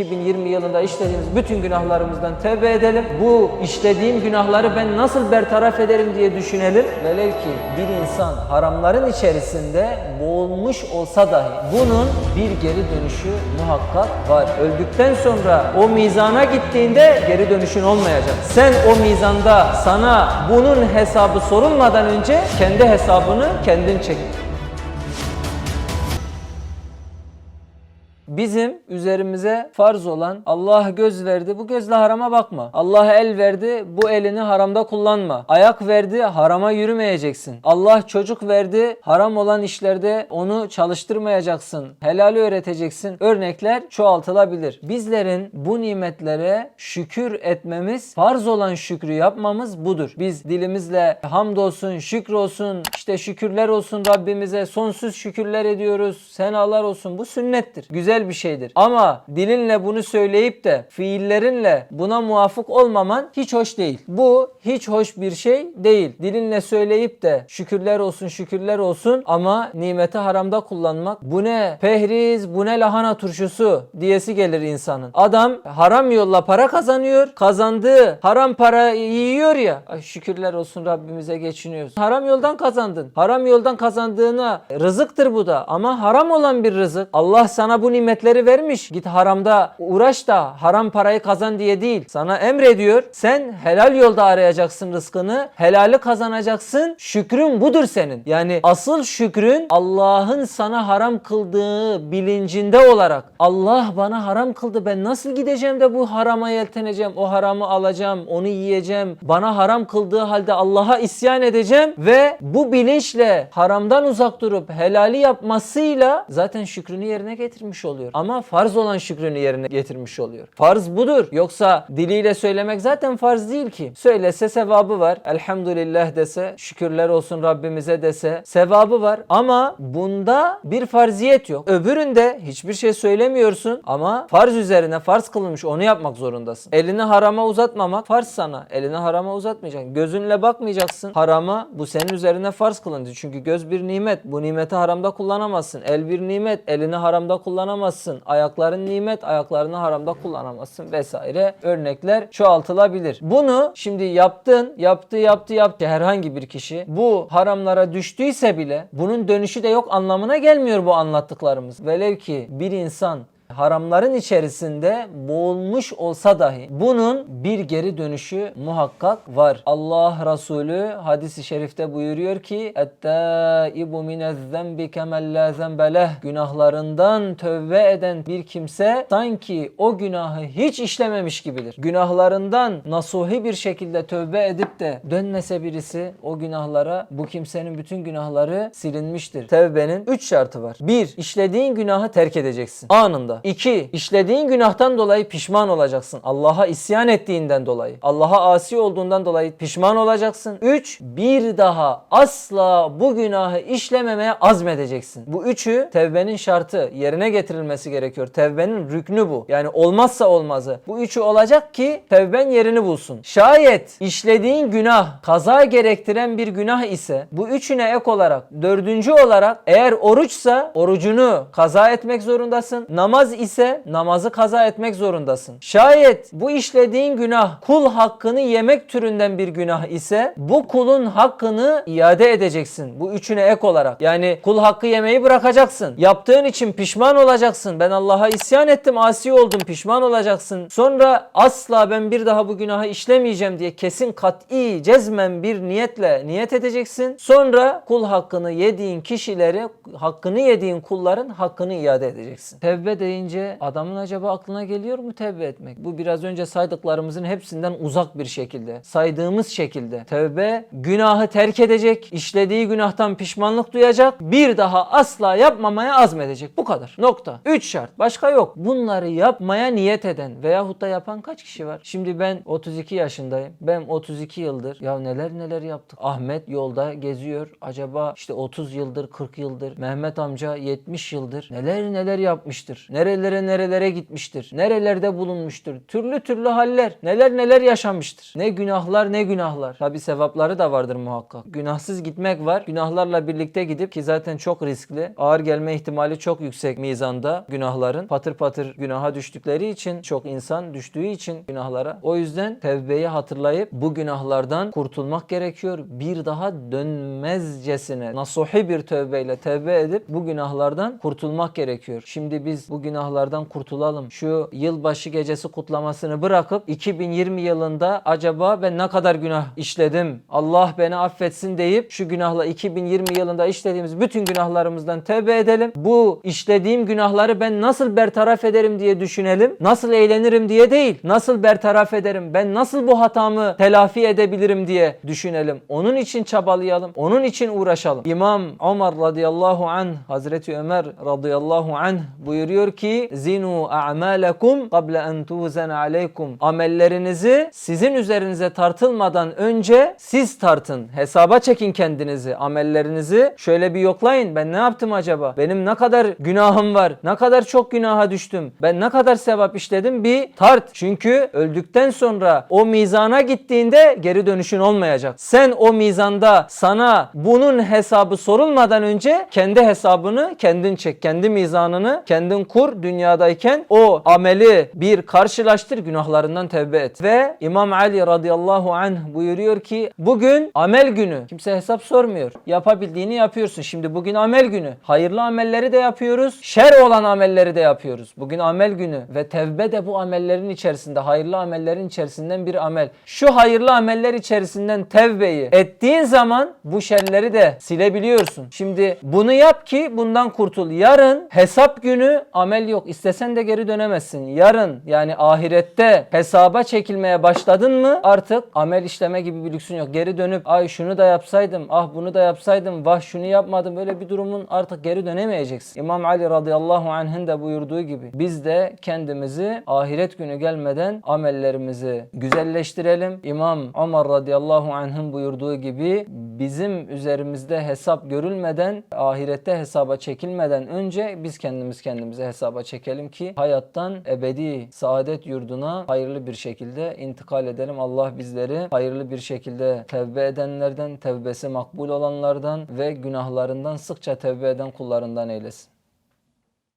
2020 yılında işlediğimiz bütün günahlarımızdan tevbe edelim. Bu işlediğim günahları ben nasıl bertaraf ederim diye düşünelim. Velev ki bir insan haramların içerisinde boğulmuş olsa dahi bunun bir geri dönüşü muhakkak var. Öldükten sonra o mizana gittiğinde geri dönüşün olmayacak. Sen o mizanda sana bunun hesabı sorulmadan önce kendi hesabını kendin çek. Bizim üzerimize farz olan Allah göz verdi bu gözle harama bakma. Allah el verdi bu elini haramda kullanma. Ayak verdi harama yürümeyeceksin. Allah çocuk verdi haram olan işlerde onu çalıştırmayacaksın. Helali öğreteceksin. Örnekler çoğaltılabilir. Bizlerin bu nimetlere şükür etmemiz, farz olan şükrü yapmamız budur. Biz dilimizle hamdolsun, şükür olsun, işte şükürler olsun Rabbimize sonsuz şükürler ediyoruz. Senalar olsun. Bu sünnettir. Güzel bir şeydir. Ama dilinle bunu söyleyip de fiillerinle buna muvafık olmaman hiç hoş değil. Bu hiç hoş bir şey değil. Dilinle söyleyip de şükürler olsun şükürler olsun ama nimeti haramda kullanmak bu ne pehriz bu ne lahana turşusu diyesi gelir insanın. Adam haram yolla para kazanıyor. Kazandığı haram para yiyor ya. Ay şükürler olsun Rabbimize geçiniyoruz. Haram yoldan kazandın. Haram yoldan kazandığına rızıktır bu da ama haram olan bir rızık. Allah sana bu nimetleri vermiş. Git haramda uğraş da haram parayı kazan diye değil. Sana emrediyor. Sen helal yolda arayacaksın rızkını. Helali kazanacaksın. Şükrün budur senin. Yani asıl şükrün Allah'ın sana haram kıldığı bilincinde olarak Allah bana haram kıldı. Ben nasıl gideceğim de bu harama yelteneceğim. O haramı alacağım. Onu yiyeceğim. Bana haram kıldığı halde Allah'a isyan edeceğim ve bu bilinçle haramdan uzak durup helali yapmasıyla zaten şükrünü yerine getirmiş oluyor. Ama farz olan şükrünü yerine getirmiş oluyor. Farz budur. Yoksa diliyle söylemek zaten farz değil ki. Söylese sevabı var. Elhamdülillah dese, şükürler olsun Rabbimize dese sevabı var. Ama bunda bir farziyet yok. Öbüründe hiçbir şey söylemiyorsun ama farz üzerine farz kılınmış onu yapmak zorundasın. Elini harama uzatmamak farz sana. Elini harama uzatmayacaksın. Gözünle bakmayacaksın harama. Bu senin üzerine farz kılındı. Çünkü göz bir nimet. Bu nimeti haramda kullanamazsın. El bir nimet. Elini haramda kullanamazsın. Ayakların nimet. Ayaklarını haramda kullanamazsın vesaire. Örnekler çoğaltılabilir. Bunu şimdi yaptın, yaptı, yaptı, yaptı herhangi bir kişi bu haramlara düştüyse bile bunun dönüşü de yok anlamına gelmiyor bu anlattıklarımız. Velev ki bir insan haramların içerisinde boğulmuş olsa dahi bunun bir geri dönüşü muhakkak var. Allah Resulü hadisi şerifte buyuruyor ki "Ettaibu minez-zenbi kemel la zenbeleh." Günahlarından tövbe eden bir kimse sanki o günahı hiç işlememiş gibidir. Günahlarından nasuhi bir şekilde tövbe edip de dönmese birisi o günahlara bu kimsenin bütün günahları silinmiştir. Tevbenin 3 şartı var. 1. işlediğin günahı terk edeceksin. Anında. 2. işlediğin günahtan dolayı pişman olacaksın. Allah'a isyan ettiğinden dolayı. Allah'a asi olduğundan dolayı pişman olacaksın. 3. Bir daha asla bu günahı işlememeye azmedeceksin. Bu üçü tevbenin şartı yerine getirilmesi gerekiyor. Tevbenin rüknü bu. Yani olmazsa olmazı. Bu üçü olacak ki tevben yerini bulsun. Şayet işlediğin günah kaza gerektiren bir günah ise bu üçüne ek olarak dördüncü olarak eğer oruçsa orucunu kaza etmek zorundasın. Namaz ise namazı kaza etmek zorundasın. Şayet bu işlediğin günah kul hakkını yemek türünden bir günah ise bu kulun hakkını iade edeceksin. Bu üçüne ek olarak. Yani kul hakkı yemeyi bırakacaksın. Yaptığın için pişman olacaksın. Ben Allah'a isyan ettim, asi oldum, pişman olacaksın. Sonra asla ben bir daha bu günahı işlemeyeceğim diye kesin kat'i cezmen bir niyetle niyet edeceksin. Sonra kul hakkını yediğin kişileri, hakkını yediğin kulların hakkını iade edeceksin. Tevbe deyince adamın acaba aklına geliyor mu tevbe etmek? Bu biraz önce saydıklarımızın hepsinden uzak bir şekilde, saydığımız şekilde. Tevbe günahı terk edecek, işlediği günahtan pişmanlık duyacak, bir daha asla yapmamaya azmedecek. Bu kadar. Nokta. Üç şart. Başka yok. Bunları yapmaya niyet eden veyahut da yapan kaç kişi var? Şimdi ben 32 yaşındayım. Ben 32 yıldır ya neler neler yaptık. Ahmet yolda geziyor. Acaba işte 30 yıldır, 40 yıldır. Mehmet amca 70 yıldır. Neler neler yapmıştır. Nereye nerelere nerelere gitmiştir. Nerelerde bulunmuştur. Türlü türlü haller. Neler neler yaşamıştır. Ne günahlar ne günahlar. Tabi sevapları da vardır muhakkak. Günahsız gitmek var. Günahlarla birlikte gidip ki zaten çok riskli. Ağır gelme ihtimali çok yüksek mizanda günahların. Patır patır günaha düştükleri için çok insan düştüğü için günahlara. O yüzden tevbeyi hatırlayıp bu günahlardan kurtulmak gerekiyor. Bir daha dönmezcesine nasuhi bir tövbeyle tevbe edip bu günahlardan kurtulmak gerekiyor. Şimdi biz bu günahlardan kurtulalım. Şu yılbaşı gecesi kutlamasını bırakıp 2020 yılında acaba ben ne kadar günah işledim? Allah beni affetsin deyip şu günahla 2020 yılında işlediğimiz bütün günahlarımızdan tevbe edelim. Bu işlediğim günahları ben nasıl bertaraf ederim diye düşünelim. Nasıl eğlenirim diye değil. Nasıl bertaraf ederim? Ben nasıl bu hatamı telafi edebilirim diye düşünelim. Onun için çabalayalım. Onun için uğraşalım. İmam Ömer radıyallahu anh Hazreti Ömer radıyallahu anh buyuruyor ki zinu a'malakum qabla en tuzen aleykum amellerinizi sizin üzerinize tartılmadan önce siz tartın. Hesaba çekin kendinizi. Amellerinizi şöyle bir yoklayın. Ben ne yaptım acaba? Benim ne kadar günahım var? Ne kadar çok günaha düştüm? Ben ne kadar sevap işledim? Bir tart. Çünkü öldükten sonra o mizana gittiğinde geri dönüşün olmayacak. Sen o mizanda sana bunun hesabı sorulmadan önce kendi hesabını kendin çek. Kendi mizanını kendin kur dünyadayken o ameli bir karşılaştır günahlarından tevbe et. Ve İmam Ali radıyallahu anh buyuruyor ki bugün amel günü. Kimse hesap sormuyor. Yapabildiğini yapıyorsun. Şimdi bugün amel günü. Hayırlı amelleri de yapıyoruz. Şer olan amelleri de yapıyoruz. Bugün amel günü ve tevbe de bu amellerin içerisinde. Hayırlı amellerin içerisinden bir amel. Şu hayırlı ameller içerisinden tevbeyi ettiğin zaman bu şerleri de silebiliyorsun. Şimdi bunu yap ki bundan kurtul. Yarın hesap günü amel yok. İstesen de geri dönemezsin. Yarın yani ahirette hesaba çekilmeye başladın mı artık amel işleme gibi bir lüksün yok. Geri dönüp ay şunu da yapsaydım, ah bunu da yapsaydım, vah şunu yapmadım. Böyle bir durumun artık geri dönemeyeceksin. İmam Ali radıyallahu anh'ın da buyurduğu gibi biz de kendimizi ahiret günü gelmeden amellerimizi güzelleştirelim. İmam Ömer radıyallahu anh'ın buyurduğu gibi bizim üzerimizde hesap görülmeden ahirette hesaba çekilmeden önce biz kendimiz kendimize hesaba çekelim ki hayattan ebedi saadet yurduna hayırlı bir şekilde intikal edelim. Allah bizleri hayırlı bir şekilde tevbe edenlerden, tevbesi makbul olanlardan ve günahlarından sıkça tevbe eden kullarından eylesin.